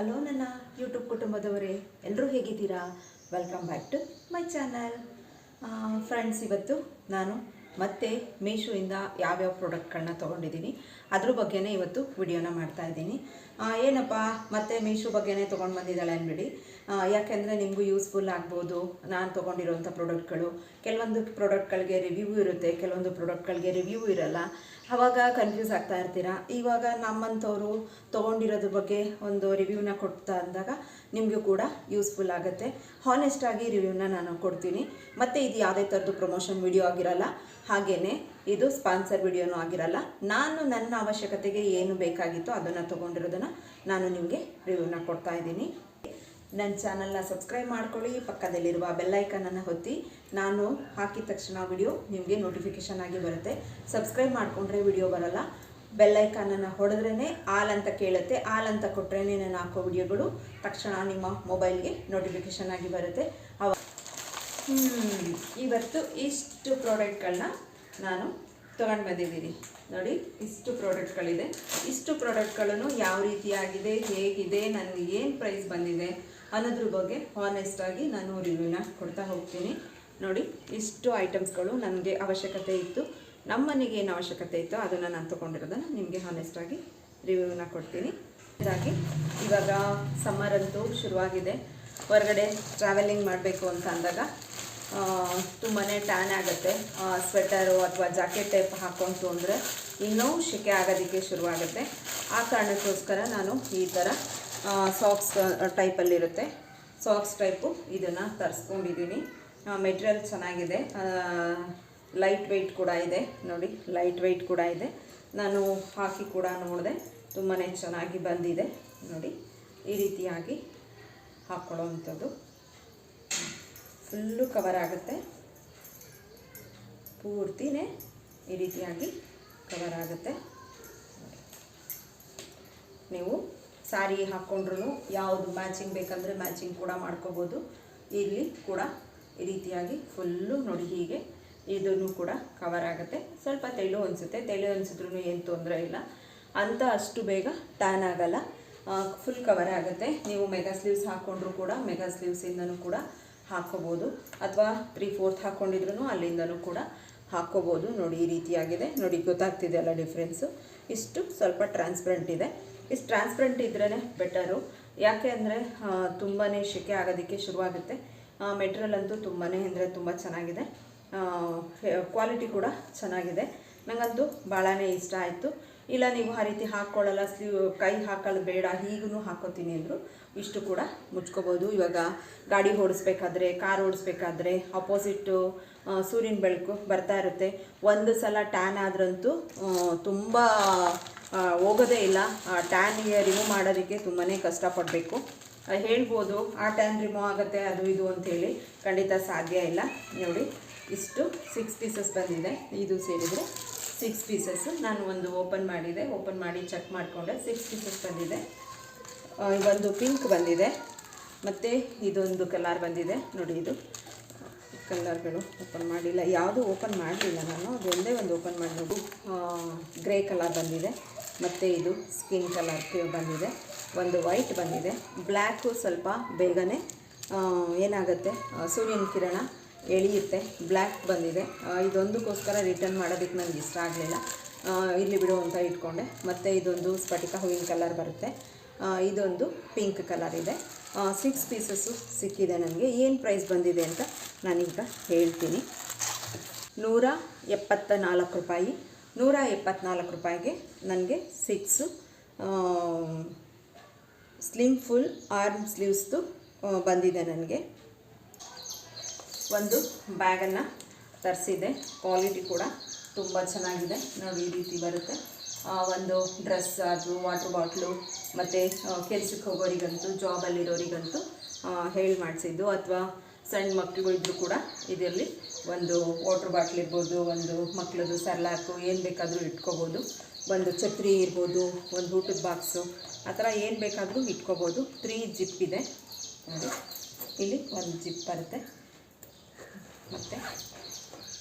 Hello ನನ್ನ YouTube ಕುಟುಂಬದವರೇ ಎಲ್ಲರೂ ಹೇಗಿದ್ದೀರಾ? Welcome back to my channel friends ಇವತ್ತು ನಾನು ಮತ್ತೆ ಮೀಶೋಯಿಂದ ಯಾವ್ಯಾವ ಪ್ರಾಡಕ್ಟ್ಗಳನ್ನ ತೊಗೊಂಡಿದ್ದೀನಿ, ಅದ್ರ ಬಗ್ಗೆನೇ ಇವತ್ತು ವಿಡಿಯೋನ ಮಾಡ್ತಾ ಇದ್ದೀನಿ. ಏನಪ್ಪ, ಮತ್ತೆ ಮೀಶೋ ಬಗ್ಗೆನೇ ತೊಗೊಂಡು ಬಂದಿದ್ದಾಳೆ ಅಂದ್ಬಿಡಿ. ಯಾಕೆಂದರೆ ನಿಮಗೂ ಯೂಸ್ಫುಲ್ ಆಗ್ಬೋದು. ನಾನು ತೊಗೊಂಡಿರೋಂಥ ಪ್ರಾಡಕ್ಟ್ಗಳು ಕೆಲವೊಂದು ಪ್ರಾಡಕ್ಟ್ಗಳಿಗೆ ರಿವ್ಯೂ ಇರುತ್ತೆ, ಕೆಲವೊಂದು ಪ್ರಾಡಕ್ಟ್ಗಳಿಗೆ ರಿವ್ಯೂ ಇರಲ್ಲ. ಆವಾಗ ಕನ್ಫ್ಯೂಸ್ ಆಗ್ತಾ ಇರ್ತೀರಾ? ಇವಾಗ ನಮ್ಮಂಥವ್ರು ತೊಗೊಂಡಿರೋದ್ರ ಬಗ್ಗೆ ಒಂದು ರಿವ್ಯೂನ ಕೊಡ್ತಾ ಅಂದಾಗ ನಿಮಗೂ ಕೂಡ ಯೂಸ್ಫುಲ್ ಆಗುತ್ತೆ. ಹಾನೆಸ್ಟಾಗಿ ರಿವ್ಯೂನ ನಾನು ಕೊಡ್ತೀನಿ. ಮತ್ತು ಇದು ಯಾವುದೇ ಥರದ್ದು ಪ್ರಮೋಷನ್ ವಿಡಿಯೋ ಆಗಿರಲ್ಲ ಹಾಗೆಯೇ ಇದು ಸ್ಪಾನ್ಸರ್ ವಿಡಿಯೋನೂ ಆಗಿರಲ್ಲ. ನಾನು ನನ್ನ ಅವಶ್ಯಕತೆಗೆ ಏನು ಬೇಕಾಗಿತ್ತು ಅದನ್ನು ತೊಗೊಂಡಿರೋದನ್ನು ನಾನು ನಿಮಗೆ ರಿವ್ಯೂನ ಕೊಡ್ತಾ ಇದ್ದೀನಿ. ನನ್ನ ಚಾನಲ್ನ ಸಬ್ಸ್ಕ್ರೈಬ್ ಮಾಡ್ಕೊಳ್ಳಿ, ಪಕ್ಕದಲ್ಲಿರುವ ಬೆಲ್ಲೈಕನನ್ನು ಹೊತ್ತಿ ನಾನು ಹಾಕಿದ ತಕ್ಷಣ ವಿಡಿಯೋ ನಿಮಗೆ ನೋಟಿಫಿಕೇಷನ್ ಆಗಿ ಬರುತ್ತೆ. ಸಬ್ಸ್ಕ್ರೈಬ್ ಮಾಡಿಕೊಂಡ್ರೆ ವಿಡಿಯೋ ಬರಲ್ಲ. ಬೆಲ್ಲೈಕನನ್ನು ಹೊಡೆದ್ರೇ ಆಲ್ ಅಂತ ಕೇಳುತ್ತೆ. ಆಲ್ ಅಂತ ಕೊಟ್ಟರೆ ನಾನು ಹಾಕೋ ವಿಡಿಯೋಗಳು ತಕ್ಷಣ ನಿಮ್ಮ ಮೊಬೈಲ್ಗೆ ನೋಟಿಫಿಕೇಷನ್ ಆಗಿ ಬರುತ್ತೆ. ಅವ ಇವತ್ತು ಇಷ್ಟು ಪ್ರಾಡಕ್ಟ್ಗಳನ್ನ ನಾನು ತೊಗೊಂಡು ಬಂದಿದ್ದೀನಿ ನೋಡಿ, ಇಷ್ಟು ಪ್ರಾಡಕ್ಟ್ಗಳಿದೆ. ಇಷ್ಟು ಪ್ರಾಡಕ್ಟ್ಗಳನ್ನು ಯಾವ ರೀತಿಯಾಗಿದೆ, ಹೇಗಿದೆ ನನಗೆ ಏನು ಪ್ರೈಸ್ ಬಂದಿದೆ ಅನ್ನೋದ್ರ ಬಗ್ಗೆ ಹಾನೆಸ್ಟಾಗಿ ನಾನು ರಿವ್ಯೂನ ಕೊಡ್ತಾ ಹೋಗ್ತೀನಿ. ನೋಡಿ, ಇಷ್ಟು ಐಟಮ್ಸ್ಗಳು ನನಗೆ ಅವಶ್ಯಕತೆ ಇತ್ತು. ನಮ್ಮ ಮನೆಗೆ ಏನು ಅವಶ್ಯಕತೆ ಇತ್ತು ಅದನ್ನು ನಾನು ತೊಗೊಂಡಿರೋದನ್ನು ನಿಮಗೆ ಹಾನೆಸ್ಟಾಗಿ ರಿವ್ಯೂನ ಕೊಡ್ತೀನಿ. ಇದಾಗಿ ಇವಾಗ ಸಮ್ಮರ್ ಅಂತೂ ಶುರುವಾಗಿದೆ. ಹೊರಗಡೆ ಟ್ರಾವೆಲಿಂಗ್ ಮಾಡಬೇಕು ಅಂತ ಅಂದಾಗ ತುಂಬಾ ಟ್ಯಾನ್ ಆಗುತ್ತೆ. ಸ್ವೆಟರು ಅಥವಾ ಜಾಕೆಟ್ ಟೈಪ್ ಹಾಕ್ಕೊಂತು ಅಂದರೆ ಇನ್ನೂ ಶೆಕೆ ಆಗೋದಕ್ಕೆ ಶುರುವಾಗುತ್ತೆ. ಆ ಕಾರಣಕ್ಕೋಸ್ಕರ ನಾನು ಈ ಥರ ಸಾಕ್ಸ್ ಟೈಪಲ್ಲಿರುತ್ತೆ ಸಾಕ್ಸ್ ಟೈಪು ಇದನ್ನು ತರಿಸ್ಕೊಂಡಿದ್ದೀನಿ ಮೆಟೀರಿಯಲ್ ಚೆನ್ನಾಗಿದೆ. ಲೈಟ್ ವೆಯ್ಟ್ ಕೂಡ ಇದೆ. ನೋಡಿ ಲೈಟ್ ವೆಯ್ಟ್ ಕೂಡ ಇದೆ. ನಾನು ಹಾಕಿ ಕೂಡ ನೋಡಿದೆ. ತುಂಬಾ ಚೆನ್ನಾಗಿ ಬಂದಿದೆ. ನೋಡಿ, ಈ ರೀತಿಯಾಗಿ ಹಾಕ್ಕೊಳ್ಳೋವಂಥದ್ದು ಫುಲ್ಲು ಕವರ್ ಆಗುತ್ತೆ. ಪೂರ್ತಿನೇ ಈ ರೀತಿಯಾಗಿ ಕವರ್ ಆಗುತ್ತೆ. ನೀವು ಸಾರಿ ಹಾಕ್ಕೊಂಡ್ರು ಯಾವುದು ಮ್ಯಾಚಿಂಗ್ ಬೇಕಂದರೆ ಮ್ಯಾಚಿಂಗ್ ಕೂಡ ಮಾಡ್ಕೋಬೋದು. ಇಲ್ಲಿ ಕೂಡ ಈ ರೀತಿಯಾಗಿ ಫುಲ್ಲು ನೋಡಿ ಹೀಗೆ ಇದನ್ನು ಕೂಡ ಕವರ್ ಆಗುತ್ತೆ. ಸ್ವಲ್ಪ ತೆಳು ಅನಿಸುತ್ತೆ. ತೆಳು ಅನಿಸಿದ್ರೂ ಏನು ತೊಂದರೆ ಇಲ್ಲ. ಅಂತ ಅಷ್ಟು ಬೇಗ ಟ್ಯಾನ್ ಆಗಲ್ಲ. ಫುಲ್ ಕವರ್ ಆಗುತ್ತೆ. ನೀವು ಮೆಗಾ ಸ್ಲೀವ್ಸ್ ಹಾಕ್ಕೊಂಡ್ರು ಕೂಡ ಮೆಗಾ ಸ್ಲೀವ್ಸಿಂದನೂ ಕೂಡ ಹಾಕ್ಕೋಬೋದು ಅಥವಾ ತ್ರೀ ಫೋರ್ತ್ ಹಾಕ್ಕೊಂಡಿದ್ರು ಅಲ್ಲಿಂದನೂ ಕೂಡ ಹಾಕ್ಕೋಬೋದು ನೋಡಿ, ಈ ರೀತಿಯಾಗಿದೆ. ನೋಡಿ, ಗೊತ್ತಾಗ್ತಿದೆ ಅಲ್ಲ ಡಿಫ್ರೆನ್ಸು ಇಷ್ಟು ಸ್ವಲ್ಪ ಟ್ರಾನ್ಸ್ಪರೆಂಟ್ ಇದೆ. ಇಷ್ಟು ಟ್ರಾನ್ಸ್ಪರೆಂಟ್ ಇದ್ರೇ ಬೆಟರು ಯಾಕೆ ಅಂದರೆ ತುಂಬಾ ಶೆಕೆ ಆಗೋದಕ್ಕೆ ಶುರುವಾಗುತ್ತೆ. ಮೆಟೀರಿಯಲ್ ಅಂತೂ ತುಂಬಾ ಅಂದರೆ ತುಂಬ ಚೆನ್ನಾಗಿದೆ. ಕ್ವಾಲಿಟಿ ಕೂಡ ಚೆನ್ನಾಗಿದೆ. ನನಗಂತೂ ಭಾಳನೇ ಇಷ್ಟ ಆಯಿತು. ಇಲ್ಲ ನೀವು ಆ ರೀತಿ ಹಾಕ್ಕೊಳ್ಳಲ್ಲ ಸ್ಲೀವ್ ಕೈ ಹಾಕಲು ಬೇಡ ಹೀಗೂ ಹಾಕೋತೀನಿ ಅಂದರು ಇಷ್ಟು ಕೂಡ ಮುಚ್ಕೋಬೋದು. ಇವಾಗ ಗಾಡಿ ಓಡಿಸ್ಬೇಕಾದ್ರೆ ಕಾರ್ ಓಡಿಸ್ಬೇಕಾದ್ರೆ ಅಪೋಸಿಟ್ಟು ಸೂರ್ಯನ ಬೆಳಕು ಬರ್ತಾ ಇರುತ್ತೆ. ಒಂದು ಸಲ ಟ್ಯಾನ್ ಆದ್ರಂತೂ ತುಂಬ ಹೋಗೋದೇ ಇಲ್ಲ. ಟ್ಯಾನಿಗೆ ರಿಮೂವ್ ಮಾಡೋದಕ್ಕೆ ತುಂಬಾ ಕಷ್ಟಪಡಬೇಕು. ಹೇಳ್ಬೋದು, ಆ ಟ್ಯಾನ್ ರಿಮೂವ್ ಆಗುತ್ತೆ, ಅದು ಇದು ಅಂಥೇಳಿ ಖಂಡಿತ ಸಾಧ್ಯ ಇಲ್ಲ. ನೋಡಿ, ಇಷ್ಟು ಸಿಕ್ಸ್ ಪೀಸಸ್ ಬಂದಿದೆ. ಇದು ಸೇರಿದರೆ ಸಿಕ್ಸ್ ಪೀಸಸ್ ನಾನು ಒಂದು ಓಪನ್ ಮಾಡಿದೆ. ಓಪನ್ ಮಾಡಿ ಚೆಕ್ ಮಾಡಿಕೊಂಡೆ. ಸಿಕ್ಸ್ ಪೀಸಸ್ ಬಂದಿದೆ. ಒಂದು ಪಿಂಕ್ ಬಂದಿದೆ. ಮತ್ತು ಇದೊಂದು ಕಲರ್ ಬಂದಿದೆ. ನೋಡಿ ಇದು. ಕಲರ್ಗಳು ಓಪನ್ ಮಾಡಿಲ್ಲ. ಯಾವುದು ಓಪನ್ ಮಾಡಲಿಲ್ಲ ನಾನು. ಅದೊಂದೇ ಒಂದು ಓಪನ್ ಮಾಡಿ ಗ್ರೇ ಕಲರ್ ಬಂದಿದೆ. ಮತ್ತು ಇದು ಸ್ಕಿನ್ ಕಲರ್ ಬಂದಿದೆ. ಒಂದು ವೈಟ್ ಬಂದಿದೆ. ಬ್ಲ್ಯಾಕು ಸ್ವಲ್ಪ ಬೇಗನೆ ಏನಾಗುತ್ತೆ? ಸೂರ್ಯನ ಕಿರಣ ಎಳೆಯುತ್ತೆ ಬ್ಲ್ಯಾಕ್ ಬಂದಿದೆ. ಇದೊಂದಕ್ಕೋಸ್ಕರ ರಿಟರ್ನ್ ಮಾಡೋದಕ್ಕೆ ನನಗೆ ಇಷ್ಟ ಆಗಲಿಲ್ಲ. ಇಲ್ಲಿ ಬಿಡು ಅಂತ ಇಟ್ಕೊಂಡೆ. ಮತ್ತು ಇದೊಂದು ಸ್ಫಟಿಕ ಹೂವಿನ ಕಲರ್ ಬರುತ್ತೆ. ಇದೊಂದು ಪಿಂಕ್ ಕಲರ್ ಇದೆ. ಸಿಕ್ಸ್ ಪೀಸಸ್ಸು ಸಿಕ್ಕಿದೆ ನನಗೆ. ಏನು ಪ್ರೈಸ್ ಬಂದಿದೆ ಅಂತ ನಾನೀಗ ಹೇಳ್ತೀನಿ. ನೂರ ಎಪ್ಪತ್ತ ನಾಲ್ಕು ರೂಪಾಯಿ. ನೂರ ಎಪ್ಪತ್ನಾಲ್ಕು ರೂಪಾಯಿಗೆ ನನಗೆ ಸಿಕ್ಸು ಸ್ಲಿಮ್ ಫುಲ್ ಆರ್ಮ್ ಸ್ಲೀವ್ಸ್ದು ಬಂದಿದೆ ನನಗೆ. ಒಂದು ಬ್ಯಾಗನ್ನು ತರಿಸಿದೆ ಕ್ವಾಲಿಟಿ ಕೂಡ ತುಂಬ ಚೆನ್ನಾಗಿದೆ. ನೋಡಿ, ಈ ರೀತಿ ಬರುತ್ತೆ. ಒಂದು ಡ್ರೆಸ್ ಅದು ವಾಟ್ರ್ ಬಾಟ್ಲು, ಮತ್ತು ಕೆಲಸಕ್ಕೆ ಹೋಗೋರಿಗಂತೂ, ಜಾಬಲ್ಲಿರೋರಿಗಂತೂ ಹೇಳಿ ಮಾಡಿಸಿದ್ದು. ಅಥವಾ ಸಣ್ಣ ಮಕ್ಕಳು ಇದ್ದರೂ ಕೂಡ ಇದರಲ್ಲಿ ಒಂದು ವಾಟ್ರ್ ಬಾಟ್ಲ್ ಇರ್ಬೋದು, ಒಂದು ಮಕ್ಕಳದು ಸರ್ಲಾಕು ಏನು ಬೇಕಾದರೂ ಇಟ್ಕೋಬೋದು. ಒಂದು ಛತ್ರಿ ಇರ್ಬೋದು, ಒಂದು ಊಟದ ಬಾಕ್ಸು, ಆ ಥರ ಏನು ಬೇಕಾದರೂ ಇಟ್ಕೋಬೋದು. ತ್ರೀ ಜಿಪ್ ಇದೆ. ಇಲ್ಲಿ ಒಂದು ಜಿಪ್ ಬರುತ್ತೆ. ಮತ್ತು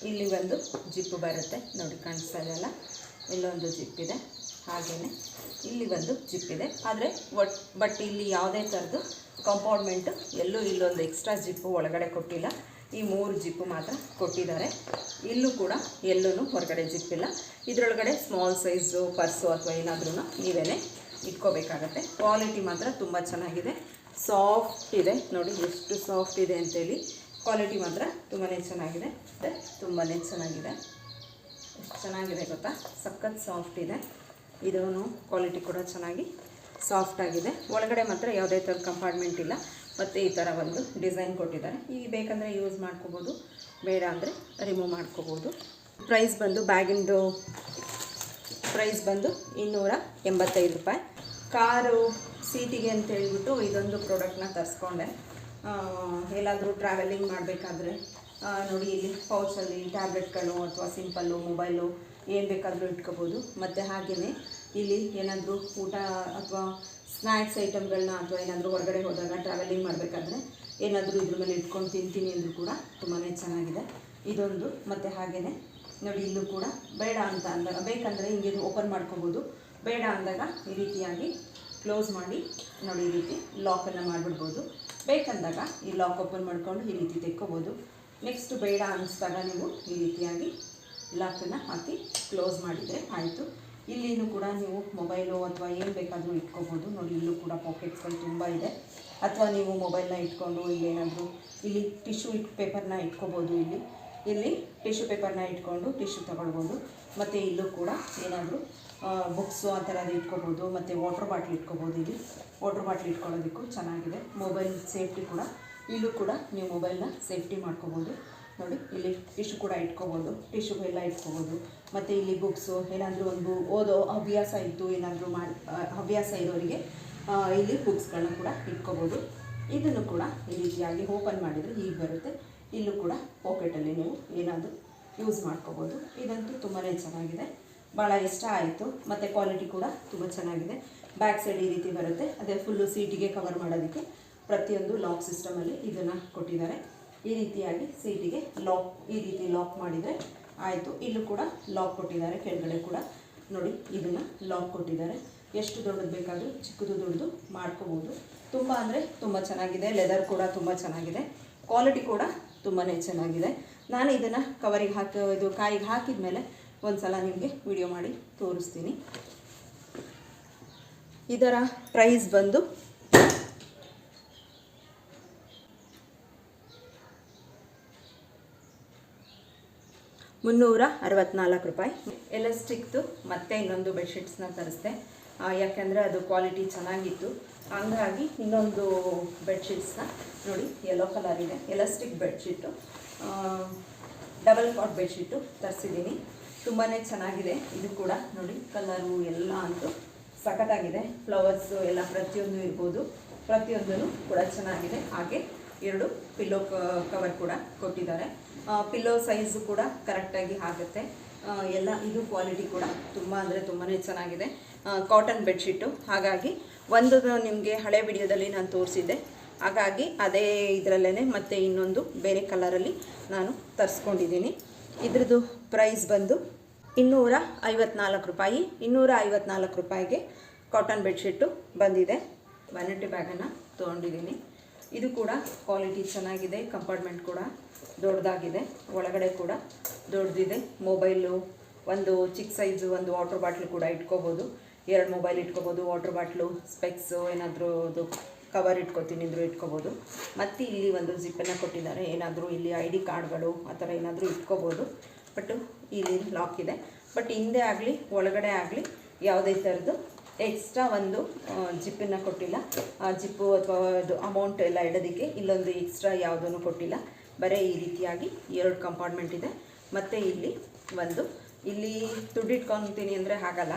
ಇಲ್ಲಿ ಒಂದು ಜಿಪ್ಪು ಬರುತ್ತೆ. ನೋಡಿ ಕಾಣಿಸ್ತಾ ಇದೆಯಲ್ಲ ಇಲ್ಲೊಂದು ಜಿಪ್ ಇದೆ ಹಾಗೆಯೇ ಇಲ್ಲಿ ಒಂದು ಜಿಪ್ ಇದೆ ಆದರೆ ಒಟ್ ಬಟ್ ಇಲ್ಲಿ ಯಾವುದೇ ಥರದ್ದು ಕಂಪೌಂಡ್ಮೆಂಟು ಎಲ್ಲೂ ಇಲ್ಲೊಂದು ಎಕ್ಸ್ಟ್ರಾ ಜಿಪ್ಪು ಒಳಗಡೆ ಕೊಟ್ಟಿಲ್ಲ. ಈ ಮೂರು ಜಿಪ್ಪು ಮಾತ್ರ ಕೊಟ್ಟಿದ್ದಾರೆ. ಇಲ್ಲೂ ಕೂಡ ಎಲ್ಲೂ ಹೊರಗಡೆ ಜಿಪ್ ಇಲ್ಲ ಇದರೊಳಗಡೆ ಸ್ಮಾಲ್ ಸೈಜು ಪರ್ಸು ಅಥವಾ ಏನಾದ್ರೂ ನೀವೇ ಇಟ್ಕೋಬೇಕಾಗತ್ತೆ. ಕ್ವಾಲಿಟಿ ಮಾತ್ರ ತುಂಬ ಚೆನ್ನಾಗಿದೆ. ಸಾಫ್ಟ್ ಇದೆ. ನೋಡಿ ಎಷ್ಟು ಸಾಫ್ಟ್ ಇದೆ ಅಂತೇಳಿ. ಕ್ವಾಲಿಟಿ ಮಾತ್ರ ತುಂಬಾ ಚೆನ್ನಾಗಿದೆ. ತುಂಬಾ ಚೆನ್ನಾಗಿದೆ. ಎಷ್ಟು ಚೆನ್ನಾಗಿದೆ ಗೊತ್ತಾ? ಸಖತ್ ಸಾಫ್ಟ್ ಇದೆ. ಇದೂ ಕ್ವಾಲಿಟಿ ಕೂಡ ಚೆನ್ನಾಗಿ ಸಾಫ್ಟ್ ಆಗಿದೆ. ಒಳಗಡೆ ಮಾತ್ರ ಯಾವುದೇ ಥರ ಕಂಪಾರ್ಟ್ಮೆಂಟ್ ಇಲ್ಲ. ಮತ್ತು ಈ ಥರ ಒಂದು ಡಿಸೈನ್ ಕೊಟ್ಟಿದ್ದಾರೆ. ಈಗ ಬೇಕಂದರೆ ಯೂಸ್ ಮಾಡ್ಕೋಬೋದು. ಬೇಡ ಅಂದರೆ ರಿಮೂವ್ ಮಾಡ್ಕೋಬೋದು. ಪ್ರೈಸ್ ಬಂದು ಬ್ಯಾಗಿಂದು ಪ್ರೈಸ್ ಬಂದು ಇನ್ನೂರ ಎಂಬತ್ತೈದು ರೂಪಾಯಿ. ಕಾರು ಸೀಟಿಗೆ ಅಂತ ಹೇಳ್ಬಿಟ್ಟು ಇದೊಂದು ಪ್ರಾಡಕ್ಟ್ನ ತರಿಸ್ಕೊಂಡೆ. ಎಲ್ಲಾದರೂ ಟ್ರಾವೆಲಿಂಗ್ ಮಾಡಬೇಕಾದ್ರೆ ನೋಡಿ ಇಲ್ಲಿ ಪೌಚಲ್ಲಿ ಟ್ಯಾಬ್ಲೆಟ್ಗಳು ಅಥವಾ ಸಿಂಪಲ್ಲು ಮೊಬೈಲು ಏನು ಬೇಕಾದರೂ ಇಟ್ಕೋಬೋದು. ಮತ್ತು ಹಾಗೆಯೇ ಇಲ್ಲಿ ಏನಾದರೂ ಊಟ ಅಥವಾ ಸ್ನ್ಯಾಕ್ಸ್ ಐಟಮ್ಗಳನ್ನ ಅಥವಾ ಏನಾದರೂ ಹೊರಗಡೆ ಹೋದಾಗ ಟ್ರಾವೆಲಿಂಗ್ ಮಾಡಬೇಕಾದ್ರೆ ಏನಾದರೂ ಇದ್ರ ಮೇಲೆ ಇಟ್ಕೊಂಡು ತಿಂತೀನಿ ಅಂದರೂ ಕೂಡ ತುಂಬಾ ಚೆನ್ನಾಗಿದೆ. ಇದೊಂದು. ಮತ್ತು ಹಾಗೆಯೇ ನೋಡಿ ಇಲ್ಲೂ ಕೂಡ ಬೇಡ ಅಂತ ಅಂದಾಗ, ಬೇಕಂದರೆ ಹಿಂಗೆ ಓಪನ್ ಮಾಡ್ಕೋಬೋದು. ಬೇಡ ಅಂದಾಗ ಈ ರೀತಿಯಾಗಿ ಕ್ಲೋಸ್ ಮಾಡಿ ನೋಡಿ ಈ ರೀತಿ ಲಾಕನ್ನು ಮಾಡಿಬಿಡ್ಬೋದು. ಬೇಕಂದಾಗ ಈ ಲಾಕ್ ಓಪನ್ ಮಾಡಿಕೊಂಡು ಈ ರೀತಿ ತೆಕ್ಕೋಬೋದು. ನೆಕ್ಸ್ಟ್ ಬೇಡ ಅನ್ನಿಸ್ದಾಗ ನೀವು ಈ ರೀತಿಯಾಗಿ ಲಾಕನ್ನು ಹಾಕಿ ಕ್ಲೋಸ್ ಮಾಡಿದರೆ ಆಯಿತು. ಇಲ್ಲಿನೂ ಕೂಡ ನೀವು ಮೊಬೈಲು ಅಥವಾ ಏನು ಬೇಕಾದರೂ ಇಟ್ಕೋಬೋದು. ನೋಡಿ, ಇಲ್ಲೂ ಕೂಡ ಪಾಕೆಟ್ಸ್ಗಳು ತುಂಬ ಇದೆ. ಅಥವಾ ನೀವು ಮೊಬೈಲ್ನ ಇಟ್ಕೊಂಡು ಇಲ್ಲೇನಾದರೂ ಇಲ್ಲಿ ಟಿಶ್ಯೂ ಇಟ್ ಪೇಪರ್ನ ಇಟ್ಕೋಬೋದು ಇಲ್ಲಿ. ಇಲ್ಲಿ ಟಿಶ್ಯೂ ಪೇಪರ್ನ ಇಟ್ಕೊಂಡು ಟಿಶ್ಯೂ ತಗೊಳ್ಬೋದು. ಮತ್ತು ಇಲ್ಲೂ ಕೂಡ ಏನಾದರೂ ಬುಕ್ಸು ಆ ಥರದ್ದು ಇಟ್ಕೋಬೋದು, ಮತ್ತು ವಾಟ್ರ್ ಬಾಟ್ಲ್ ಇಟ್ಕೋಬೋದು ಇಲ್ಲಿ. ವಾಟ್ರ್ ಬಾಟ್ಲ್ ಇಟ್ಕೊಳ್ಳೋದಕ್ಕೂ ಚೆನ್ನಾಗಿದೆ. ಮೊಬೈಲ್ ಸೇಫ್ಟಿ ಕೂಡ. ಇಲ್ಲೂ ಕೂಡ ನೀವು ಮೊಬೈಲ್ನ ಸೇಫ್ಟಿ ಮಾಡ್ಕೋಬೋದು. ನೋಡಿ, ಇಲ್ಲಿ ಟಿಶ್ಯೂ ಕೂಡ ಇಟ್ಕೋಬೋದು. ಟಿಶ್ಯೂ ಎಲ್ಲ ಇಟ್ಕೋಬೋದು. ಮತ್ತು ಇಲ್ಲಿ ಬುಕ್ಸು ಏನಾದರೂ ಒಂದು ಓದೋ ಹವ್ಯಾಸ ಇತ್ತು, ಏನಾದರೂ ಮಾಡಿ ಹವ್ಯಾಸ ಇರೋರಿಗೆ ಇಲ್ಲಿ ಬುಕ್ಸ್ಗಳನ್ನ ಕೂಡ ಇಟ್ಕೋಬೋದು. ಇದನ್ನು ಕೂಡ ಈ ರೀತಿಯಾಗಿ ಓಪನ್ ಮಾಡಿದರೆ ಹೀಗೆ ಬರುತ್ತೆ. ಇಲ್ಲೂ ಕೂಡ ಪಾಕೆಟಲ್ಲಿ ನೀವು ಏನಾದರೂ ಯೂಸ್ ಮಾಡ್ಕೋಬೋದು. ಇದಂತೂ ತುಂಬಾ ಚೆನ್ನಾಗಿದೆ. ಭಾಳ ಇಷ್ಟ ಆಯಿತು. ಮತ್ತು ಕ್ವಾಲಿಟಿ ಕೂಡ ತುಂಬ ಚೆನ್ನಾಗಿದೆ. ಬ್ಯಾಕ್ ಸೈಡ್ ಈ ರೀತಿ ಬರುತ್ತೆ. ಅದೇ ಫುಲ್ಲು ಸೀಟಿಗೆ ಕವರ್ ಮಾಡೋದಕ್ಕೆ ಪ್ರತಿಯೊಂದು ಲಾಕ್ ಸಿಸ್ಟಮಲ್ಲಿ ಇದನ್ನು ಕೊಟ್ಟಿದ್ದಾರೆ. ಈ ರೀತಿಯಾಗಿ ಸೀಟಿಗೆ ಲಾಕ್ ಈ ರೀತಿ ಲಾಕ್ ಮಾಡಿದರೆ ಆಯಿತು. ಇಲ್ಲೂ ಕೂಡ ಲಾಕ್ ಕೊಟ್ಟಿದ್ದಾರೆ. ಕೆಳಗಡೆ ಕೂಡ ನೋಡಿ ಇದನ್ನು ಲಾಕ್ ಕೊಟ್ಟಿದ್ದಾರೆ. ಎಷ್ಟು ದೊಡ್ಡದು ಬೇಕಾದರೂ ಚಿಕ್ಕದು ದೊಡ್ಡದು ಮಾಡ್ಕೋಬೋದು. ತುಂಬ ಅಂದರೆ ತುಂಬ ಚೆನ್ನಾಗಿದೆ. ಲೆದರ್ ಕೂಡ ತುಂಬ ಚೆನ್ನಾಗಿದೆ. ಕ್ವಾಲಿಟಿ ಕೂಡ ತುಂಬಾ ಚೆನ್ನಾಗಿದೆ. ನಾನು ಇದನ್ನು ಕವರಿಗೆ ಹಾಕಿ, ಇದು ಕಾಯಿಗೆ ಹಾಕಿದ ಮೇಲೆ ಒಂದು ಸಲ ನಿಮಗೆ ವಿಡಿಯೋ ಮಾಡಿ ತೋರಿಸ್ತೀನಿ. ಇದರ ಪ್ರೈಸ್ ಬಂದು ಮುನ್ನೂರ ಅರವತ್ನಾಲ್ಕು ರೂಪಾಯಿ. ಎಲಾಸ್ಟಿಕ್ದು ಮತ್ತೆ ಇನ್ನೊಂದು ಬೆಡ್ಶೀಟ್ಸ್ನ ತರಿಸ್ದೆ. ಯಾಕೆಂದರೆ ಅದು ಕ್ವಾಲಿಟಿ ಚೆನ್ನಾಗಿತ್ತು. ಹಂಗಾಗಿ ಇನ್ನೊಂದು ಬೆಡ್ಶೀಟ್ಸ್ನ ನೋಡಿ ಯೆಲ್ಲೋ ಕಲರ್ ಇದೆ. Elastic bedsheet double cot bedsheet ತರಿಸಿದ್ದೀನಿ. ತುಂಬಾ ಚೆನ್ನಾಗಿದೆ. ಇದು ಕೂಡ ನೋಡಿ, ಕಲರು ಎಲ್ಲ ಅಂತೂ ಸಖತ್ತಾಗಿದೆ. ಫ್ಲವರ್ಸು ಎಲ್ಲ ಪ್ರತಿಯೊಂದು ಇರ್ಬೋದು. ಪ್ರತಿಯೊಂದೂ ಕೂಡ ಚೆನ್ನಾಗಿದೆ. ಹಾಗೆ ಎರಡು ಪಿಲ್ಲೋ ಕವರ್ ಕೂಡ ಕೊಟ್ಟಿದ್ದಾರೆ. ಪಿಲ್ಲೋ ಸೈಜು ಕೂಡ ಕರೆಕ್ಟಾಗಿ ಆಗುತ್ತೆ. ಎಲ್ಲ, ಇದು ಕ್ವಾಲಿಟಿ ಕೂಡ ತುಂಬ ಅಂದರೆ ತುಂಬಾ ಚೆನ್ನಾಗಿದೆ. Cotton bedsheet. ಹಾಗಾಗಿ ಒಂದು ನಿಮಗೆ ಹಳೆ ವಿಡಿಯೋದಲ್ಲಿ ನಾನು ತೋರಿಸಿದ್ದೆ. ಹಾಗಾಗಿ ಅದೇ ಇದರಲ್ಲೇ ಮತ್ತೆ ಇನ್ನೊಂದು ಬೇರೆ ಕಲರಲ್ಲಿ ನಾನು ತರಿಸ್ಕೊಂಡಿದ್ದೀನಿ. ಇದ್ರದ್ದು ಪ್ರೈಸ್ ಬಂದು ಇನ್ನೂರ ಐವತ್ನಾಲ್ಕು ರೂಪಾಯಿ, ಇನ್ನೂರ ಐವತ್ನಾಲ್ಕು ರೂಪಾಯಿಗೆ ಕಾಟನ್ ಬೆಡ್ಶೀಟು ಬಂದಿದೆ. ವ್ಯಾನಿಟಿ ಬ್ಯಾಗನ್ನು ತೊಗೊಂಡಿದ್ದೀನಿ. ಇದು ಕೂಡ ಕ್ವಾಲಿಟಿ ಚೆನ್ನಾಗಿದೆ ಕಂಪಾರ್ಟ್ಮೆಂಟ್ ಕೂಡ ದೊಡ್ಡದಾಗಿದೆ, ಒಳಗಡೆ ಕೂಡ ದೊಡ್ಡದಿದೆ. ಮೊಬೈಲು ಒಂದು ಚಿಕ್ಕ ಸೈಜು ಒಂದು ವಾಟ್ರ್ ಬಾಟ್ಲು ಕೂಡ ಇಟ್ಕೋಬೋದು. ಎರಡು ಮೊಬೈಲ್ ಇಟ್ಕೋಬೋದು ವಾಟ್ರ್ ಬಾಟ್ಲು ಸ್ಪೆಕ್ಸು ಏನಾದರೂ ಅದು ಕವರ್ ಇಟ್ಕೊತೀನಿ ಅಂದರೂ ಇಟ್ಕೋಬೋದು. ಮತ್ತು ಇಲ್ಲಿ ಒಂದು ಜಿಪ್ಪನ್ನು ಕೊಟ್ಟಿದ್ದಾರೆ. ಏನಾದರೂ ಇಲ್ಲಿ ಐ ಡಿ ಕಾರ್ಡ್ಗಳು ಆ ಥರ ಏನಾದರೂ ಇಟ್ಕೋಬೋದು. ಬಟ್ ಇಲ್ಲಿ ಲಾಕ್ ಇದೆ. ಬಟ್ ಹಿಂದೆ ಆಗಲಿ, ಒಳಗಡೆ ಆಗಲಿ ಯಾವುದೇ ಥರದ್ದು ಎಕ್ಸ್ಟ್ರಾ ಒಂದು ಜಿಪ್ಪನ್ನು ಕೊಟ್ಟಿಲ್ಲ. ಆ ಜಿಪ್ಪು ಅಥವಾ ಅದು ಅಮೌಂಟ್ ಎಲ್ಲ ಇಡೋದಕ್ಕೆ ಇಲ್ಲೊಂದು ಎಕ್ಸ್ಟ್ರಾ ಯಾವುದೂ ಕೊಟ್ಟಿಲ್ಲ. ಬರೀ ಈ ರೀತಿಯಾಗಿ ಎರಡು ಕಂಪಾರ್ಟ್ಮೆಂಟ್ ಇದೆ. ಮತ್ತು ಇಲ್ಲಿ ಒಂದು, ಇಲ್ಲಿ ದುಡ್ಡು ಇಟ್ಕೊತೀನಿ ಅಂದರೆ ಆಗಲ್ಲ.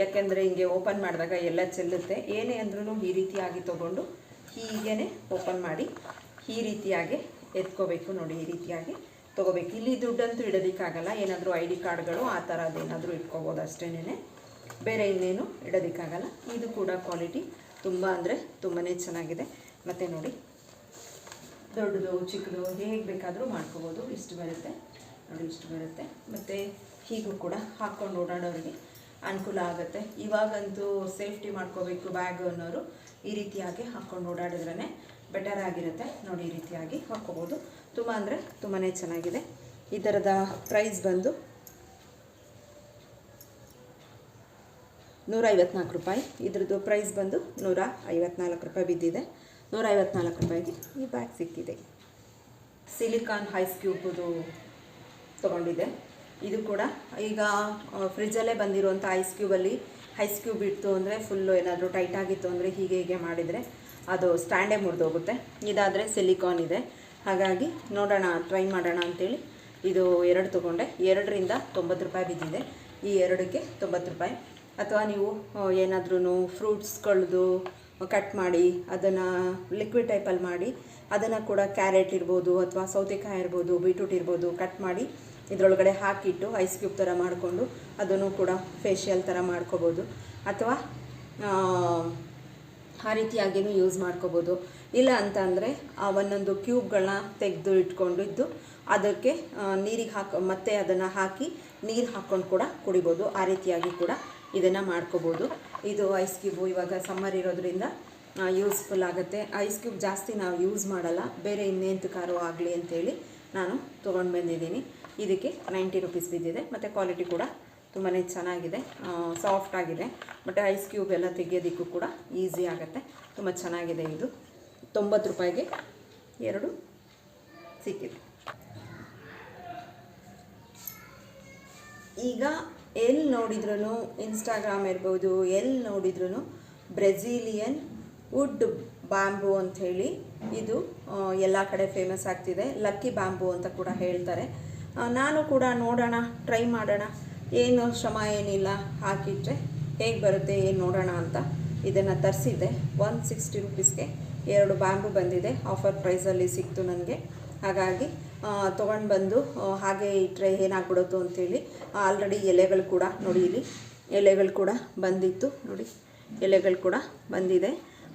ಯಾಕೆಂದರೆ ಹಿಂಗೆ ಓಪನ್ ಮಾಡಿದಾಗ ಎಲ್ಲ ಚೆಲ್ಲುತ್ತೆ. ಏನೇ ಅಂದ್ರೂ ಈ ರೀತಿಯಾಗಿ ತೊಗೊಂಡು ಹೀಗೇ ಓಪನ್ ಮಾಡಿ ಈ ರೀತಿಯಾಗಿ ಎತ್ಕೋಬೇಕು ನೋಡಿ, ಈ ರೀತಿಯಾಗಿ ತೊಗೋಬೇಕು. ಇಲ್ಲಿ ದುಡ್ಡಂತೂ ಇಡೋದಕ್ಕಾಗಲ್ಲ. ಏನಾದರೂ ಐ ಡಿ ಕಾರ್ಡ್ಗಳು ಆ ಥರದ್ದು ಏನಾದರೂ ಇಟ್ಕೋಬೋದು ಅಷ್ಟೇನೆ ಬೇರೆ ಇನ್ನೇನು ಇಡೋದಕ್ಕಾಗಲ್ಲ. ಇದು ಕೂಡ ಕ್ವಾಲಿಟಿ ತುಂಬ ಅಂದರೆ ತುಂಬಾ ಚೆನ್ನಾಗಿದೆ. ಮತ್ತು ನೋಡಿ, ದೊಡ್ಡದು, ಚಿಕ್ಕದು ಹೇಗೆ ಬೇಕಾದರೂ ಮಾಡ್ಕೋಬೋದು. ಇಷ್ಟು ಬರುತ್ತೆ. ನೋಡಿ, ಇಷ್ಟು ಬರುತ್ತೆ. ಮತ್ತು ಹೀಗೂ ಕೂಡ ಹಾಕ್ಕೊಂಡು ಓಡಾಡೋರಿಗೆ ಅನುಕೂಲ ಆಗುತ್ತೆ. ಇವಾಗಂತೂ ಸೇಫ್ಟಿ ಮಾಡ್ಕೋಬೇಕು ಬ್ಯಾಗ್ ಅನ್ನೋರು ಈ ರೀತಿಯಾಗಿ ಹಾಕ್ಕೊಂಡು ಓಡಾಡಿದ್ರೇ ಬೆಟರ್ ಆಗಿರುತ್ತೆ. ನೋಡಿ ಈ ರೀತಿಯಾಗಿ ಹಾಕ್ಕೋಬೋದು. ತುಂಬ ಅಂದರೆ ತುಂಬಾ ಚೆನ್ನಾಗಿದೆ. ಈ ಥರದ ಪ್ರೈಸ್ ಬಂದು ನೂರ ಐವತ್ನಾಲ್ಕು ರೂಪಾಯಿ. ಇದ್ರದ್ದು ಪ್ರೈಸ್ ಬಂದು ನೂರ ಐವತ್ನಾಲ್ಕು ರೂಪಾಯಿ ಬಿದ್ದಿದೆ. ನೂರ ಐವತ್ನಾಲ್ಕು ರೂಪಾಯಿಗೆ ಈ ಬ್ಯಾಗ್ ಸಿಕ್ಕಿದೆ. ಸಿಲಿಕಾನ್ ಹೈಸ್ ಕ್ಯೂಬ್ದು ತೊಗೊಂಡಿದ್ದೆ. ಇದು ಕೂಡ ಈಗ ಫ್ರಿಜ್ಜಲ್ಲೇ ಬಂದಿರುವಂಥ ಐಸ್ ಕ್ಯೂಬಲ್ಲಿ ಐಸ್ ಕ್ಯೂಬ್ ಇತ್ತು ಅಂದರೆ ಫುಲ್ಲು ಏನಾದರೂ ಟೈಟ್ ಆಗಿತ್ತು ಅಂದರೆ ಹೀಗೆ ಹೀಗೆ ಮಾಡಿದರೆ ಅದು ಸ್ಟ್ಯಾಂಡೇ ಮುರಿದೋಗುತ್ತೆ. ಇದಾದರೆ ಸಿಲಿಕಾನ್ ಇದೆ. ಹಾಗಾಗಿ ನೋಡೋಣ ಟ್ರೈ ಮಾಡೋಣ ಅಂತೇಳಿ ಇದು ಎರಡು ತೊಗೊಂಡೆ. ಎರಡರಿಂದ ತೊಂಬತ್ತು ರೂಪಾಯಿ ಬಿದ್ದಿದೆ. ಈ ಎರಡಕ್ಕೆ ತೊಂಬತ್ತು ರೂಪಾಯಿ. ಅಥವಾ ನೀವು ಏನಾದ್ರೂ ಫ್ರೂಟ್ಸ್ಗಳದ್ದು ಕಟ್ ಮಾಡಿ, ಅದನ್ನು ಲಿಕ್ವಿಡ್ ಟೈಪಲ್ಲಿ ಮಾಡಿ, ಅದನ್ನು ಕೂಡ ಕ್ಯಾರೆಟ್ ಇರ್ಬೋದು ಅಥವಾ ಸೌತೆಕಾಯಿ ಇರ್ಬೋದು ಬೀಟ್ರೂಟ್ ಇರ್ಬೋದು ಕಟ್ ಮಾಡಿ ಇದರೊಳಗಡೆ ಹಾಕಿಟ್ಟು ಐಸ್ ಕ್ಯೂಬ್ ಥರ ಮಾಡಿಕೊಂಡು ಅದನ್ನು ಕೂಡ ಫೇಶಿಯಲ್ ಥರ ಮಾಡ್ಕೋಬೋದು. ಅಥವಾ ಆ, ರೀತಿಯಾಗಿಯೂ ಯೂಸ್ ಮಾಡ್ಕೋಬೋದು. ಇಲ್ಲ ಅಂತ ಅಂದರೆ ಆ ಒಂದೊಂದು ಕ್ಯೂಬ್ಗಳನ್ನ ತೆಗೆದು ಇಟ್ಕೊಂಡಿದ್ದು ಅದಕ್ಕೆ ನೀರಿಗೆ ಹಾಕಿ ಮತ್ತೆ ಅದನ್ನು ಹಾಕಿ ನೀರು ಹಾಕ್ಕೊಂಡು ಕೂಡ ಕುಡಿಬೋದು. ಆ ರೀತಿಯಾಗಿ ಕೂಡ ಇದನ್ನು ಮಾಡ್ಕೋಬೋದು. ಇದು ಐಸ್ ಕ್ಯೂಬು ಇವಾಗ ಸಮ್ಮರ್ ಇರೋದ್ರಿಂದ ಯೂಸ್ಫುಲ್ ಆಗುತ್ತೆ. ಐಸ್ ಕ್ಯೂಬ್ ಜಾಸ್ತಿ ನಾವು ಯೂಸ್ ಮಾಡಲ್ಲ. ಬೇರೆ ಇನ್ನೆಂತಕ್ಕಾರು ಆಗಲಿ ಅಂತೇಳಿ ನಾನು ತೊಗೊಂಡು ಬಂದಿದ್ದೀನಿ. ಇದಕ್ಕೆ ನೈಂಟಿ ರುಪೀಸ್ ಬಿದ್ದಿದೆ. ಮತ್ತು ಕ್ವಾಲಿಟಿ ಕೂಡ ತುಂಬಾ ಚೆನ್ನಾಗಿದೆ. ಸಾಫ್ಟ್ ಆಗಿದೆ. ಮತ್ತು ಐಸ್ ಕ್ಯೂಬ್ ಎಲ್ಲ ತೆಗೆಯೋದಕ್ಕೂ ಕೂಡ ಈಸಿ ಆಗುತ್ತೆ. ತುಂಬ ಚೆನ್ನಾಗಿದೆ ಇದು. ತೊಂಬತ್ತು ರೂಪಾಯಿಗೆ ಎರಡು ಸಿಕ್ಕಿದೆ. ಈಗ ಎಲ್ಲಿ ನೋಡಿದ್ರೂ ಇನ್ಸ್ಟಾಗ್ರಾಮ್ ಇರ್ಬೋದು ಎಲ್ಲಿ ನೋಡಿದ್ರೂ ಬ್ರೆಝಿಲಿಯನ್ ವುಡ್ ಬ್ಯಾಂಬು ಅಂಥೇಳಿ ಇದು ಎಲ್ಲ ಕಡೆ ಫೇಮಸ್ ಆಗ್ತಿದೆ. ಲಕ್ಕಿ ಬ್ಯಾಂಬು ಅಂತ ಕೂಡ ಹೇಳ್ತಾರೆ. ನಾನು ಕೂಡ ನೋಡೋಣ ಟ್ರೈ ಮಾಡೋಣ. ಏನು ಶ್ರಮ ಏನಿಲ್ಲ ಹಾಕಿಟ್ರೆ ಹೇಗೆ ಬರುತ್ತೆ, ಏನು ನೋಡೋಣ ಅಂತ ಇದನ್ನು ತರಿಸಿದ್ದೆ. ಒನ್ ಸಿಕ್ಸ್ಟಿ ರುಪೀಸ್ಗೆ ಎರಡು ಬ್ಯಾಂಬು ಬಂದಿದೆ. ಆಫರ್ ಪ್ರೈಸಲ್ಲಿ ಸಿಕ್ತು ನನಗೆ. ಹಾಗಾಗಿ ತೊಗೊಂಡು ಬಂದು ಹಾಗೆ ಇಟ್ಟರೆ ಏನಾಗ್ಬಿಡುತ್ತೋ ಅಂಥೇಳಿ ಆಲ್ರೆಡಿ ಎಲೆಗಳು ಕೂಡ ನೋಡಿ ಇಲ್ಲಿ. ಎಲೆಗಳು ಕೂಡ ಬಂದಿತ್ತು ನೋಡಿ. ಎಲೆಗಳು ಕೂಡ ಬಂದಿದೆ.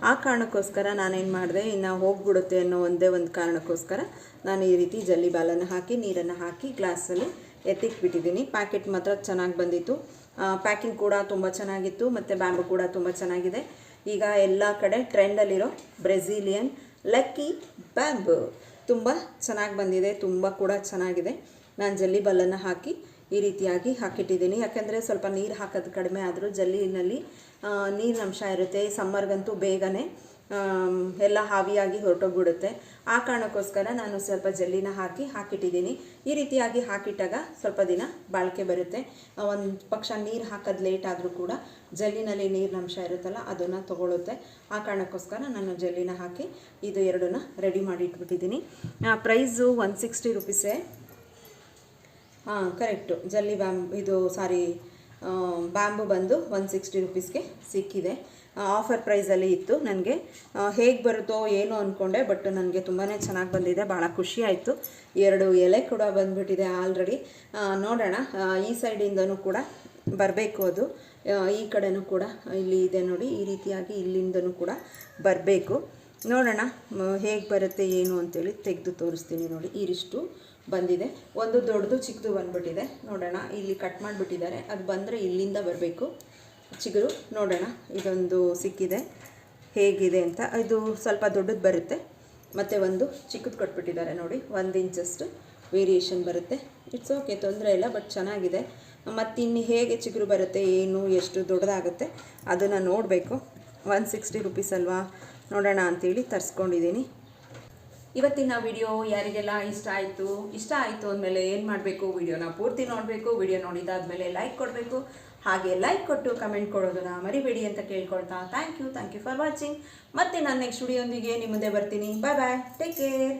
ಆ ಕಾರಣಕ್ಕೋಸ್ಕರ ನಾನೇನು ಮಾಡಿದೆ, ಇನ್ನು ಹೋಗ್ಬಿಡುತ್ತೆ ಅನ್ನೋ ಒಂದೇ ಒಂದು ಕಾರಣಕ್ಕೋಸ್ಕರ ನಾನು ಈ ರೀತಿ ಜಲ್ಲಿ ಬಾಲನ್ನು ಹಾಕಿ, ನೀರನ್ನು ಹಾಕಿ ಗ್ಲಾಸಲ್ಲಿ ಎತ್ತಿಕ್ಬಿಟ್ಟಿದ್ದೀನಿ ಪ್ಯಾಕೆಟ್ ಮಾತ್ರ ಚೆನ್ನಾಗಿ ಬಂದಿತ್ತು. ಪ್ಯಾಕಿಂಗ್ ಕೂಡ ತುಂಬ ಚೆನ್ನಾಗಿತ್ತು, ಮತ್ತು ಬ್ಯಾಂಬು ಕೂಡ ತುಂಬ ಚೆನ್ನಾಗಿದೆ. ಈಗ ಎಲ್ಲ ಕಡೆ ಟ್ರೆಂಡಲ್ಲಿರೋ ಬ್ರೆಜಿಲಿಯನ್ ಲಕ್ಕಿ ಬ್ಯಾಂಬು. ತುಂಬ ಚೆನ್ನಾಗಿ ಬಂದಿದೆ, ತುಂಬ ಕೂಡ ಚೆನ್ನಾಗಿದೆ. ನಾನು ಜಲ್ಲಿ ಬಾಲನ್ನು ಹಾಕಿ ಈ ರೀತಿಯಾಗಿ ಹಾಕಿಟ್ಟಿದ್ದೀನಿ. ಯಾಕೆಂದರೆ ಸ್ವಲ್ಪ ನೀರು ಹಾಕೋದು ಕಡಿಮೆ ಆದರೂ ಜಲ್ಲಿನಲ್ಲಿ ನೀರಿನ ಅಂಶ ಇರುತ್ತೆ. ಸಮ್ಮರ್ಗಂತೂ ಬೇಗನೆ ಎಲ್ಲ ಹಾವಿಯಾಗಿ ಹೊರಟೋಗ್ಬಿಡುತ್ತೆ. ಆ ಕಾರಣಕ್ಕೋಸ್ಕರ ನಾನು ಸ್ವಲ್ಪ ಜಲ್ಲಿನ ಹಾಕಿ ಹಾಕಿಟ್ಟಿದ್ದೀನಿ. ಈ ರೀತಿಯಾಗಿ ಹಾಕಿಟ್ಟಾಗ ಸ್ವಲ್ಪ ದಿನ ಬಾಳಿಕೆ ಬರುತ್ತೆ. ಒಂದು ಪಕ್ಷ ನೀರು ಹಾಕೋದು ಲೇಟ್ ಆದರೂ ಕೂಡ ಜಲ್ಲಿನಲ್ಲಿ ನೀರಿನ ಅಂಶ ಇರುತ್ತಲ್ಲ, ಅದನ್ನು ತಗೊಳುತ್ತೆ. ಆ ಕಾರಣಕ್ಕೋಸ್ಕರ ನಾನು ಜಲ್ಲಿನ ಹಾಕಿ ಇದು ಎರಡನ್ನ ರೆಡಿ ಮಾಡಿ ಇಟ್ಬಿಟ್ಟಿದ್ದೀನಿ ಪ್ರೈಸು ಒನ್ ಸಿಕ್ಸ್ಟಿ ರುಪೀಸೇ. ಹಾಂ ಕರೆಕ್ಟು ಜಲ್ಲಿ ಬ್ಯಾಂಬ್ ಇದು ಸಾರಿ ಬ್ಯಾಂಬು ಬಂದು ಒನ್ ಸಿಕ್ಸ್ಟಿ ರುಪೀಸ್ಗೆ ಸಿಕ್ಕಿದೆ. ಆಫರ್ ಪ್ರೈಸಲ್ಲಿ ಇತ್ತು ನನಗೆ. ಹೇಗೆ ಬರುತ್ತೋ ಏನು ಅಂದ್ಕೊಂಡೆ ಬಟ್ ನನಗೆ ತುಂಬಾ ಚೆನ್ನಾಗಿ ಬಂದಿದೆ ಭಾಳ ಖುಷಿ ಆಯಿತು. ಎರಡು ಎಲೆ ಕೂಡ ಬಂದ್ಬಿಟ್ಟಿದೆ ಆಲ್ರೆಡಿ ನೋಡೋಣ. ಈ ಸೈಡಿಂದನೂ ಕೂಡ ಬರಬೇಕು ಅದು. ಈ ಕಡೆನೂ ಕೂಡ ಇಲ್ಲಿ ಇದೆ ನೋಡಿ, ಈ ರೀತಿಯಾಗಿ ಇಲ್ಲಿಂದನೂ ಕೂಡ ಬರಬೇಕು. ನೋಡೋಣ ಹೇಗೆ ಬರುತ್ತೆ, ಏನು ಅಂತೇಳಿ ತೆಗೆದು ತೋರಿಸ್ತೀನಿ ನೋಡಿ ಇರಿಷ್ಟು ಬಂದಿದೆ. ಒಂದು ದೊಡ್ಡದು ಚಿಕ್ಕದು ಬಂದುಬಿಟ್ಟಿದೆ. ನೋಡೋಣ, ಇಲ್ಲಿ ಕಟ್ ಮಾಡಿಬಿಟ್ಟಿದ್ದಾರೆ. ಅದು ಬಂದರೆ ಇಲ್ಲಿಂದ ಬರಬೇಕು. ಚಿಗುರು, ನೋಡೋಣ, ಇದೊಂದು ಸಿಕ್ಕಿದೆ. ಹೇಗಿದೆ ಅಂತ. ಇದು ಸ್ವಲ್ಪ ದೊಡ್ಡದು ಬರುತ್ತೆ. ಮತ್ತು ಒಂದು ಚಿಕ್ಕದು ಕೊಟ್ಬಿಟ್ಟಿದ್ದಾರೆ ನೋಡಿ. ಒಂದು ಇಂಚಷ್ಟು ವೇರಿಯೇಷನ್ ಬರುತ್ತೆ. ಇಟ್ಸ್ ಓಕೆ ತೊಂದರೆ ಇಲ್ಲ ಬಟ್ ಚೆನ್ನಾಗಿದೆ. ಮತ್ತು ಇನ್ನು ಹೇಗೆ ಚಿಗುರು ಬರುತ್ತೆ, ಏನು, ಎಷ್ಟು ದೊಡ್ಡದಾಗುತ್ತೆ, ಅದನ್ನು ನೋಡಬೇಕು. ಒನ್ ಸಿಕ್ಸ್ಟಿ ರುಪೀಸ್ ಅಲ್ವಾ? ನೋಡೋಣ ಅಂತೇಳಿ ತರಿಸ್ಕೊಂಡಿದ್ದೀನಿ. ಇವತ್ತಿನ ವಿಡಿಯೋ ಯಾರಿಗೆಲ್ಲ ಇಷ್ಟ ಆಯಿತು ಇಷ್ಟ ಆಯಿತು ಅಂದಮೇಲೆ ಏನು ಮಾಡಬೇಕು? ವಿಡಿಯೋನ ಪೂರ್ತಿ ನೋಡಬೇಕು, ವಿಡಿಯೋ ನೋಡಿದಾದ್ಮೇಲೆ ಲೈಕ್ ಕೊಡಬೇಕು. ಹಾಗೆ ಲೈಕ್ ಕೊಟ್ಟು ಕಮೆಂಟ್ ಕೊಡೋದನ್ನ ಮರಿಬೇಡಿ ಅಂತ ಕೇಳ್ಕೊಳ್ತಾ thank you thank you for watching ಮತ್ತೆ ನಾನು ನೆಕ್ಸ್ಟ್ ವಿಡಿಯೋಂದಿಗೆ ಮುಂದೆ ಬರ್ತೀನಿ. ಬಾಯ್ ಬಾಯ್ ಟೇಕ್ ಕೇರ್